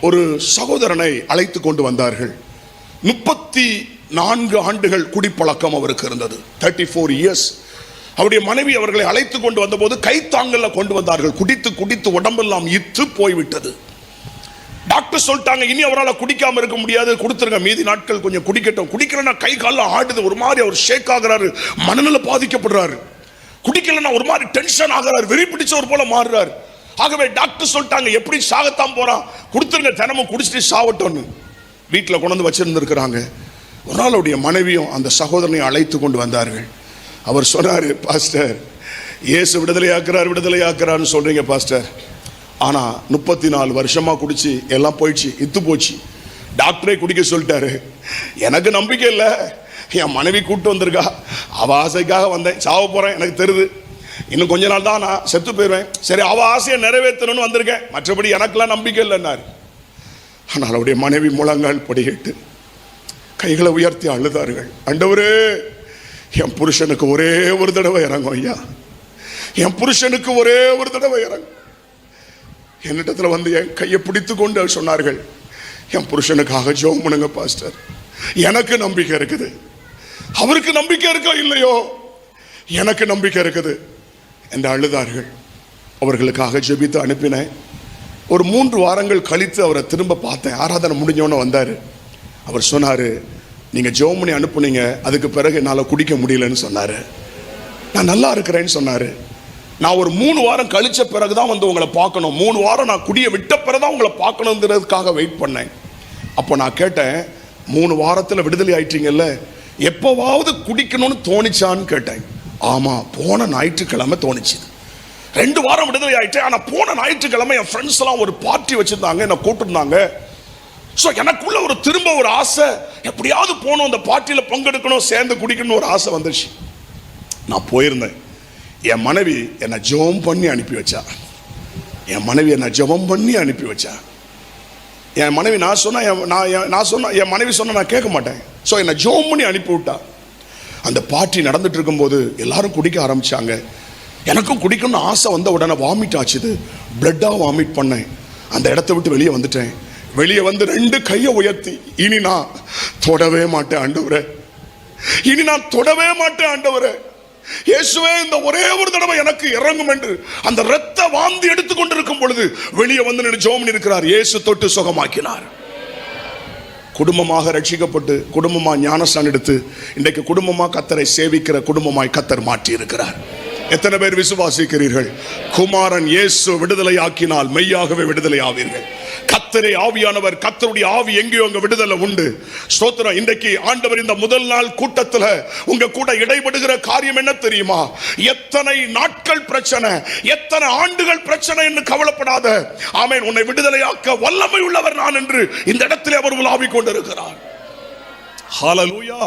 ஒரு சகோதரனை அழைத்து கொண்டு வந்தார்கள். முப்பத்தி நான்கு ஆண்டுகள் குடிப்பழக்கம் அவருக்கு இருந்தது. தேர்ட்டி ஃபோர் இயர்ஸ் அவருடைய மனைவி அவர்களை அழைத்து கொண்டு வந்தபோது கைத்தாங்கல்ல கொண்டு வந்தார்கள். குடித்து குடித்து உடம்பெல்லாம் இத்து போய்விட்டது. டாக்டர் சொல்லிட்டாங்க இனி அவரால் குடிக்காம இருக்க முடியாது. கொடுத்துருங்க மீதி நாட்கள் கொஞ்சம் குடிக்கட்டும். குடிக்கலன்னா கை காலில் ஆடுது. ஒரு மாதிரி அவர் ஷேக் ஆகிறாரு. மனநில பாதிக்கப்படுறாரு. குடிக்கலன்னா ஒரு மாதிரி டென்ஷன் ஆகிறார். வெறி பிடிச்சவர் போல மாறுறாரு. ஆகவே டாக்டர் சொல்லிட்டாங்க எப்படி சாகத்தான் போறான்? கொடுத்துருங்க தினமும் குடிச்சிட்டு சாவட்டோன்னு வீட்டில் கொண்டு வந்து வச்சிருந்துருக்கிறாங்க. ஒரு நாள் அவருடைய மனைவியும் அந்த சகோதரனையும் அழைத்து கொண்டு வந்தார்கள். அவர் சொன்னாரு பாஸ்டர் இயேசு விடுதலையாக்குறார் விடுதலையாக்குறாருன்னு சொல்றீங்க பாஸ்டர். ஆனால் முப்பத்தி நாலு வருஷமா குடிச்சு எல்லாம் போயிடுச்சு இத்து போச்சு. டாக்டரே குடிக்க சொல்லிட்டாரு. எனக்கு நம்பிக்கை இல்லை. என் மனைவி கூப்பிட்டு வந்திருக்கா. அவ ஆசைக்காக வந்தேன். சாவ போறேன் எனக்கு தெரியுது. இன்னும் கொஞ்ச நாள் தான் நான் செத்து போயிடுவேன் சரி அவ ஆசையை நிறைவேற்றணும்னு வந்திருக்கேன். மற்றபடி எனக்கெல்லாம் நம்பிக்கை இல்லைன்னாரு ஆனால் அவருடைய மனைவி முழங்கால் படியிட்டு கைகளை உயர்த்தி அழுதார்கள். அண்டவரே என் புருஷனுக்கு ஒரே ஒரு தடவை இறங்கும் ஐயா. என் புருஷனுக்கு ஒரே ஒரு தடவை இறங்கும். என்னிடத்துல வந்து என் கையை பிடித்து கொண்டு சொன்னார்கள். என் புருஷனுக்காக ஜோம் பண்ணுங்க பாஸ்டர். எனக்கு நம்பிக்கை இருக்குது. அவருக்கு நம்பிக்கை இருக்கோ? இல்லையோ. எனக்கு நம்பிக்கை இருக்குது. என்று அழுதார்கள். அவர்களுக்காக ஜெபித்து அனுப்பினேன். ஒரு மூன்று வாரங்கள் கழித்து அவரை திரும்ப பார்த்தேன். ஆராதனை முடிஞ்சோன்னு வந்தார். அவர் சொன்னார் நீங்கள் ஜோமனி அனுப்புனீங்க. அதுக்கு பிறகு என்னால் குடிக்க முடியலன்னு சொன்னார். நான் நல்லா இருக்கிறேன்னு சொன்னார். நான் ஒரு மூணு வாரம் கழித்த பிறகு தான் வந்து உங்களை பார்க்கணும். மூணு வாரம் நான் குடிய விட்ட பிறகு தான் உங்களை பார்க்கணுங்கிறதுக்காக வெயிட் பண்ணேன். அப்போ நான் கேட்டேன் மூணு வாரத்தில் விடுதலை ஆயிட்டீங்கல்ல? எப்போவாவது குடிக்கணும்னு தோணிச்சான்னு கேட்டேன். ஆமாம் போன ஞாயிற்றுக்கிழமை தோணுச்சு. ரெண்டு வாரம் விடுதலை ஆயிட்டேன் ஆனால் போன ஞாயிற்றுக்கிழமை என் ஃப்ரெண்ட்ஸ் எல்லாம் ஒரு பார்ட்டி வச்சுருந்தாங்க என்னை கூப்பிட்டுருந்தாங்க. ஸோ எனக்குள்ள ஒரு திரும்ப ஒரு ஆசை எப்படியாவது போகணும் அந்த பார்ட்டியில் பங்கெடுக்கணும் சேர்ந்து குடிக்கணும்னு ஒரு ஆசை வந்துடுச்சு நான் போயிருந்தேன். என் மனைவி என்னை ஜெபம் பண்ணி அனுப்பி வச்சா. என் மனைவி என்னை ஜெபம் பண்ணி அனுப்பி வச்சா. என் மனைவி நான் சொன்னால் என் நான் நான் சொன்ன என் மனைவி சொன்னால் நான் கேட்க மாட்டேன். ஸோ என்னை ஜெபம் பண்ணி அனுப்பி விட்டா. அந்த பார்ட்டி நடந்துட்டு இருக்கும்போது எல்லாரும் குடிக்க ஆரம்பிச்சாங்க. எனக்கும் குடிக்கணும்னு ஆசை வந்த உடனே வாமிட் ஆச்சுது. பிளட்டாக வாமிட் பண்ணேன். அந்த இடத்த விட்டு வெளியே வந்துட்டேன். வெளியே வந்து ரெண்டு கையை உயர்த்தி இனி நான் தொடவே மாட்டேன் ஆண்டவரே. இனி நான் தொடவே மாட்டேன் ஆண்டவரே. இயேசுவே இந்த ஒரே ஒரு தடவை எனக்கு இறங்கும் என்று அந்த இரத்த வாந்தி எடுத்துக்கொண்டிருக்கும் பொழுது வெளியே வந்து நின்று ஜோமன் இருக்கிறார் இயேசு தொட்டு சுகமாக்கினார். குடும்பமாக ரட்சிக்கப்பட்டு குடும்பமாக ஞானஸ்தான் எடுத்து இன்றைக்கு குடும்பமாக கத்தரை சேவிக்கிற குடும்பமாய் கத்தர் மாற்றி இருக்கிறார் எத்தனை பேர் விசுவாசிக்கிறீர்கள்? குமாரன் இயேசு விடுதலையாக்கினால் மெய்யாகவே விடுதலை ஆவீர்கள் கத்தரை ஆவியானவர் கத்தருடைய ஆவி எங்கேயோ அங்க விடுதலை உண்டு. ஸ்தோத்திரம் இன்றைக்கு ஆண்டவர் இந்த முதல் நாள் கூட்டத்துல உங்க கூட இடைபடுகிற காரியம் என்ன தெரியுமா? எத்தனை நாட்கள் பிரச்சனை எத்தனை ஆண்டுகள் பிரச்சனை என்று கவலைப்படாத. ஆமேன் உன்னை விடுதலையாக்க வல்லமை உள்ளவர் நான் என்று இந்த இடத்திலே அவர் உலாவிக் கொண்டிருக்கிறார். ஹalleluya.